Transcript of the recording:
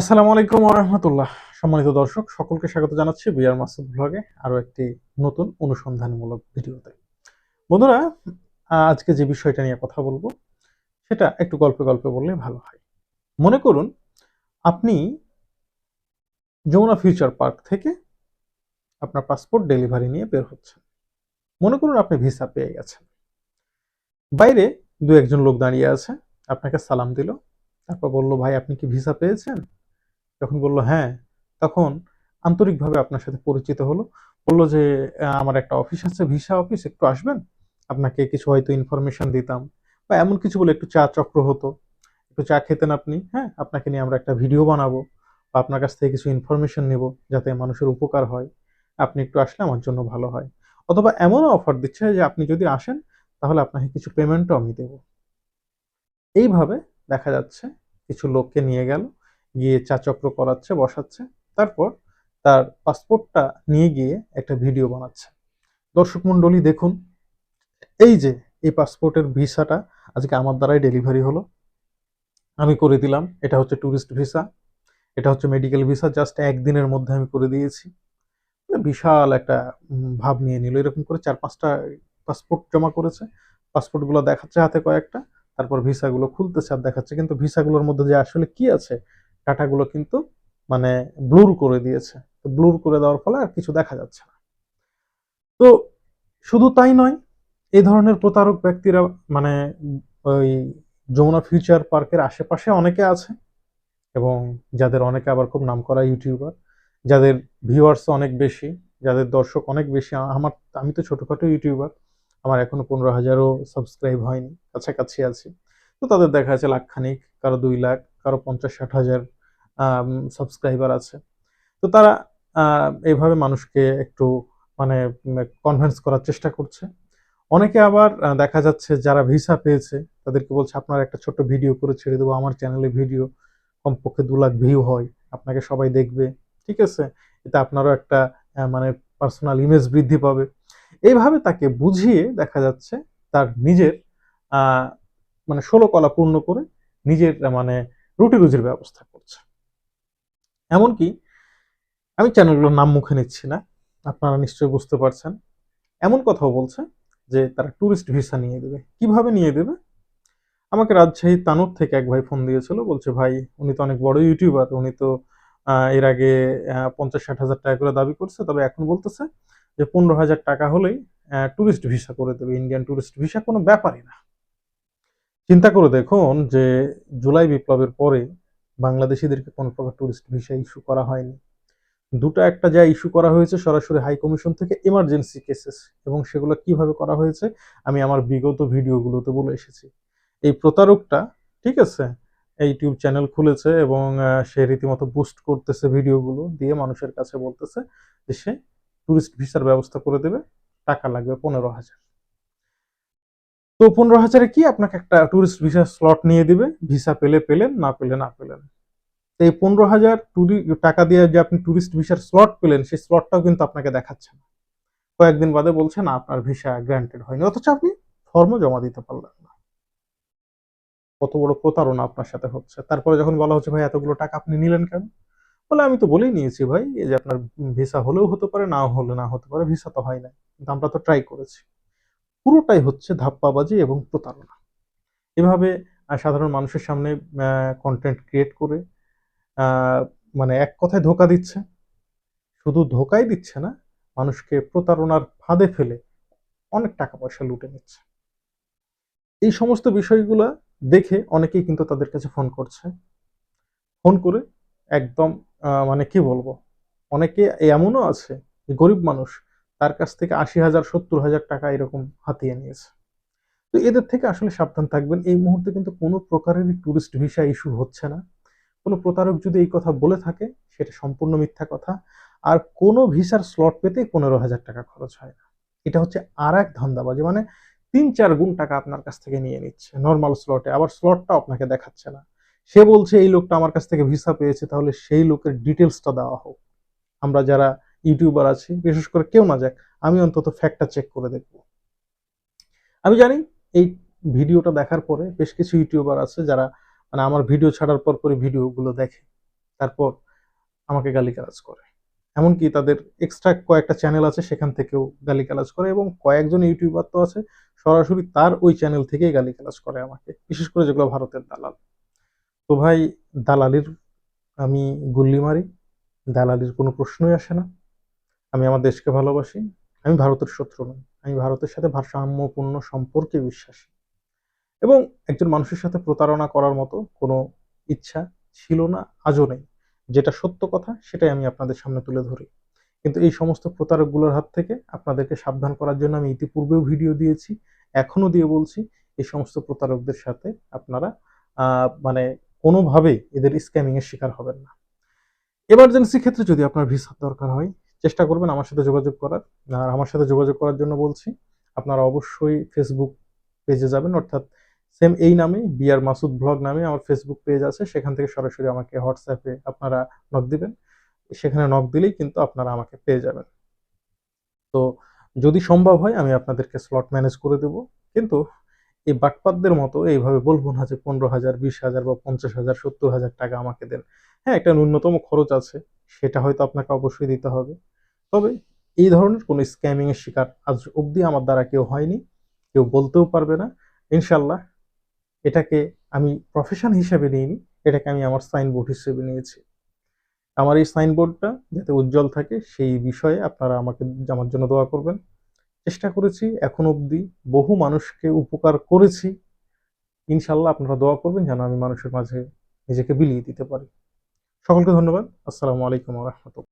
আসসালামু আলাইকুম রহমতুল্লাহ। সম্মানিত দর্শক, সকলকে স্বাগত জানাচ্ছি বিআর মাসুদ ব্লগে আরও একটি নতুন অনুসন্ধানমূলক ভিডিওতে। বন্ধুরা, আজকে যে বিষয়টা নিয়ে কথা বলব, সেটা একটু গল্পে গল্পে বললে ভালো হয়। মনে করুন, আপনি যমুনা ফিউচার পার্ক থেকে আপনার পাসপোর্ট ডেলিভারি নিয়ে বের হচ্ছেন। মনে করুন আপনি ভিসা পেয়ে গেছেন। বাইরে দু একজন লোক দাঁড়িয়ে আছে, আপনাকে সালাম দিল, তারপর বলল, ভাই, আপনি কি ভিসা পেয়েছেন? যখন বলল হ্যাঁ তখন আন্তরিকভাবে আপনার সাথে পরিচিত হলো। বলল যে, আমার একটা অফিস আছে, ভিসা অফিস, একটু আসবেন? আপনাকে কিছু হয়তো ইনফরমেশন দিতাম। বা এমন কিছু বলে একটু চা চক্র হতো। একটু চা খেতেন আপনি হ্যাঁ আপনাকে নিয়ে আমরা একটা ভিডিও বানাবো বা আপনার কাছ থেকে কিছু ইনফরমেশন নেব যাতে মানুষের উপকার হয়। আপনি একটু আসলে আমার জন্য ভালো হয়। অথবা এমনও অফার দিচ্ছে যে, আপনি যদি আসেন, তাহলে আপনাকে কিছু পেমেন্টও আমি দেব। এইভাবে দেখা যাচ্ছে কিছু লোককে নিয়ে গেল। গিয়ে চা চক্র করাচ্ছে, বসাচ্ছে, তারপর তার পাসপোর্টটা নিয়ে গিয়ে একটা ভিডিও বানাচ্ছে। দর্শক মণ্ডলী, দেখুন, এই যে এই পাসপোর্টের ভিসাটা আজকে আমার দ্বারাই ডেলিভারি হলো। আমি করে দিলাম, এটা হচ্ছে ট্যুরিস্ট ভিসা, এটা হচ্ছে মেডিকেল ভিসা, জাস্ট একদিনের মধ্যে আমি করে দিয়েছি। বিশাল একটা ভাব নিয়ে নিল, এরকম করে চার পাঁচটা পাসপোর্ট জমা করেছে। পাসপোর্টগুলো দেখাচ্ছে হাতে কয়েকটা, তারপর ভিসাগুলো খুলতেছে আর দেখাচ্ছে। কিন্তু ভিসাগুলোর মধ্যে যে আসলে কি আছে ডাটাগুলো কিন্তু মানে ব্লুর করে দিয়েছে। ব্লুর করে দেওয়ার ফলে আর কিছু দেখা যাচ্ছে না। তো শুধু তাই নয়, এই ধরনের প্রতারক ব্যক্তিরা মানে ওই যমুনা ফিউচার পার্কের আশেপাশে অনেকে আছে এবং যাদের অনেকে আবার খুব নামকরা ইউটিউবার, যাদের ভিউয়ার্স অনেক বেশি, যাদের দর্শক অনেক বেশি। আমার, আমি তো ছোটোখাটো ইউটিউবার, আমার এখনও পনেরো হাজারও সাবস্ক্রাইব হয়নি, কাছাকাছি আছি। তো তাদের দেখা যাচ্ছে লাখখানিক, কারও দুই লাখ, কারও পঞ্চাশ ষাট হাজার সাবস্ক্রাইবার আছে। তো তারা এইভাবে মানুষকে একটু মানে কনভিন্স করার চেষ্টা করছে। অনেকে আবার দেখা যাচ্ছে যারা ভিসা পেয়েছে, তাদেরকে বলছে, আপনার একটা ছোট্ট ভিডিও করে ছেড়ে দেবো, আমার চ্যানেলে ভিডিও কমপক্ষে দু লাখ ভিউ হয়, আপনাকে সবাই দেখবে। ঠিক আছে? এতে আপনারও একটা মানে পার্সোনাল ইমেজ বৃদ্ধি পাবে। এইভাবে তাকে বুঝিয়ে দেখা যাচ্ছে, তার নিজের মানে ষোলো কলা পূর্ণ করে নিজের মানে রুটি রুজির ব্যবস্থা করছে। এমনকি আমি চ্যানেলগুলোর নাম মুখে নিচ্ছি না, আপনারা নিশ্চয়ই বুঝতে পারছেন। এমন কথাও বলছে যে তারা ট্যুরিস্ট ভিসা নিয়ে দেবে। কীভাবে নিয়ে দেবে? আমাকে রাজশাহী তানুর থেকে এক ভাই ফোন দিয়েছিল, বলছে, ভাই, উনি তো অনেক বড় ইউটিউবার উনি তো এর আগে পঞ্চাশ ষাট হাজার টাকা করে দাবি করছে, তবে এখন বলতেছে যে পনেরো হাজার টাকা হলেই ট্যুরিস্ট ভিসা করে দেবে ইন্ডিয়ান ট্যুরিস্ট ভিসা কোনো ব্যাপারই না। চিন্তা করে দেখুন যে জুলাই বিপ্লবের পরে বাংলাদেশিদেরকে কোনো প্রকার ট্যুরিস্ট ভিসা ইস্যু করা হয়নি। দুটো একটা যা ইস্যু করা হয়েছে সরাসরি হাই কমিশন থেকে এমার্জেন্সি কেসেস এবং সেগুলো কীভাবে করা হয়েছে, আমি আমার বিগত ভিডিওগুলোতে বলে এসেছি। এই প্রতারকটা, ঠিক আছে ইউটিউব চ্যানেল খুলেছে এবং সে রীতিমতো বুস্ট করতেছে ভিডিওগুলো দিয়ে মানুষের কাছে বলতেছে যে সে ট্যুরিস্ট ভিসার ব্যবস্থা করে দেবে, টাকা লাগবে পনেরো হাজার। তো পনেরো হাজারে কি আপনাকে একটা ট্যুরিস্ট ভিসা স্লট নিয়ে দিবে? ভিসা পেলে পেলেন, না পেলে না পেলেন। তো এই পনেরো হাজার টাকা দিয়ে যে আপনি ট্যুরিস্ট ভিসার স্লট পেলেন, সেই স্লটটাও কিন্তু আপনাকে দেখাচ্ছে না। কয়েকদিন বাদে বলছে, না, আপনার ভিসা গ্রান্টেড হয়নি। অথচ আপনি ফর্মও জমা দিতে পারলেন না। কত বড় প্রতারণা আপনার সাথে হচ্ছে। তারপরে যখন বলা হচ্ছে, ভাই, এতগুলো টাকা আপনি নিলেন কেন? বলে, আমি তো বলেই নিয়েছি ভাই, এই যে আপনার ভিসা হলেও হতে পারে না হলে না হতে পারে ভিসা তো হয় না কিন্তু আমরা তো ট্রাই করেছি। পুরোটাই হচ্ছে ধাপ্পাবাজি এবং প্রতারণা। এভাবে সাধারণ মানুষের সামনে কন্টেন্ট ক্রিয়েট করে মানে এক কথায় ধোকা দিচ্ছে। শুধু ধোকাই দিচ্ছে না, মানুষকে প্রতারণার ফাঁদে ফেলে অনেক টাকা পয়সা লুটে নিচ্ছে। এই সমস্ত বিষয়গুলো দেখে অনেকেই কিন্তু তাদের কাছে ফোন করছে। ফোন করে একদম মানে কি বলব? অনেকে এমনও আছে যে গরিব মানুষ তার কাছ থেকে আশি হাজার, সত্তর হাজার টাকা এরকম হাতিয়ে নিয়েছে। তো এদের থেকে আসলে সাবধান থাকবেন। এই মুহূর্তে কিন্তু কোনো প্রকারেরই ট্যুরিস্ট ভিসা ইস্যু হচ্ছে না। কোনো প্রতারক যদি এই কথা বলে থাকে, সেটা সম্পূর্ণ মিথ্যা কথা। আর কোনো ভিসার স্লট পেতে পনেরো হাজার টাকা খরচ হয় না। এটা হচ্ছে আর এক ধান্দাবাজি। মানে তিন, চার গুণ টাকা আপনার কাছ থেকে নিয়ে নিচ্ছে নর্মাল স্লটে আবার স্লটটা আপনাকে দেখাচ্ছে না। সে বলছে, এই লোকটা আমার কাছ থেকে ভিসা পেয়েছে, তাহলে সেই লোকের ডিটেলসটা দেওয়া হোক। আমরা যারা ইউটিউবার আছে, বিশেষ করে কেউ না যাক, আমি অন্তত ফ্যাক্টটা চেক করে দেখব। আমি জানি এই ভিডিওটা দেখার পরে বেশ কিছু ইউটিউবার আছে যারা মানে আমার ভিডিও ছাড়ার পর পরে ভিডিওগুলো দেখে, তারপর আমাকে গালিগালাজ করে। এমনকি তাদের এক্সট্রা কয়েকটা চ্যানেল আছে, সেখান থেকেও গালিগালাজ করে এবং কয়েকজন ইউটিউবার তো আছে, সরাসরি তার ওই চ্যানেল থেকেই গালিগালাজ করে আমাকে, বিশেষ করে যেগুলো ভারতের দালাল। তো ভাই, দালালির আমি গুল্লি মারি, দালালির কোনো প্রশ্নই আসে না। আমি আমার দেশকে ভালোবাসি, আমি ভারতের শত্রু নই, আমি ভারতের সাথে ভারসাম্যপূর্ণ সম্পর্কে বিশ্বাসী। এবং একজন মানুষের সাথে প্রতারণা করার মতো কোনো ইচ্ছা ছিল না, আজও নেই। যেটা সত্য কথা, সেটাই আমি আপনাদের সামনে তুলে ধরি। কিন্তু এই সমস্ত প্রতারকগুলোর হাত থেকে আপনাদেরকে সাবধান করার জন্য আমি ইতিপূর্বেও ভিডিও দিয়েছি এখনও দিয়ে বলছি, এই সমস্ত প্রতারকদের সাথে আপনারা মানে কোনোভাবেই এদের স্ক্যামিংয়ের শিকার হবেন না। এমার্জেন্সি ক্ষেত্রে যদি আপনার ভিসার দরকার হয় চেষ্টা করবেন আমার সাথে যোগাযোগ করার। আর আমার সাথে যোগাযোগ করার জন্য বলছি, আপনারা অবশ্যই ফেসবুক পেজে যাবেন। অর্থাৎ সেম এই নামে বিআর মাসুদ ব্লগ নামে আমার ফেসবুক পেজ আছে। সেখান থেকে সরাসরি আমাকে হোয়াটসঅ্যাপে আপনারা নক দিবেন। সেখানে নক দিলেই কিন্তু আপনারা আমাকে পেয়ে যাবেন। তো যদি সম্ভব হয়, আমি আপনাদেরকে স্লট ম্যানেজ করে দেব। কিন্তু এই বাটপাতদের মতো এইভাবে বলব না যে পনেরো হাজার, বিশ হাজার বা পঞ্চাশ হাজার, সত্তর হাজার টাকা আমাকে দেন। হ্যাঁ একটা ন্যূনতম খরচ আছে। সেটা হয়তো আপনাকে অবশ্যই দিতে হবে। তবে এই ধরনের কোনো স্ক্যামিং এর শিকার আজ অবধি আমার দ্বারা কেউ হয়নি, কেউ বলতেও পারবে না। ইনশাল্লাহ এটাকে আমি প্রফেশন হিসেবে নিইনি, এটাকে আমি আমার সাইনবোর্ড হিসেবে নিয়েছি। আমার এই সাইনবোর্ডটা যাতে উজ্জ্বল থাকে, সেই বিষয়ে আপনারা আমাকে আমার জন্য দোয়া করবেন। চেষ্টা করেছি, এখন অবধি বহু মানুষকে উপকার করেছি। ইনশাল্লাহ আপনারা দোয়া করবেন যেন আমি মানুষের মাঝে নিজেকে বিলিয়ে দিতে পারি। সকলকে ধন্যবাদ। আসসালামু আলাইকুম রহমতুল্লাহ।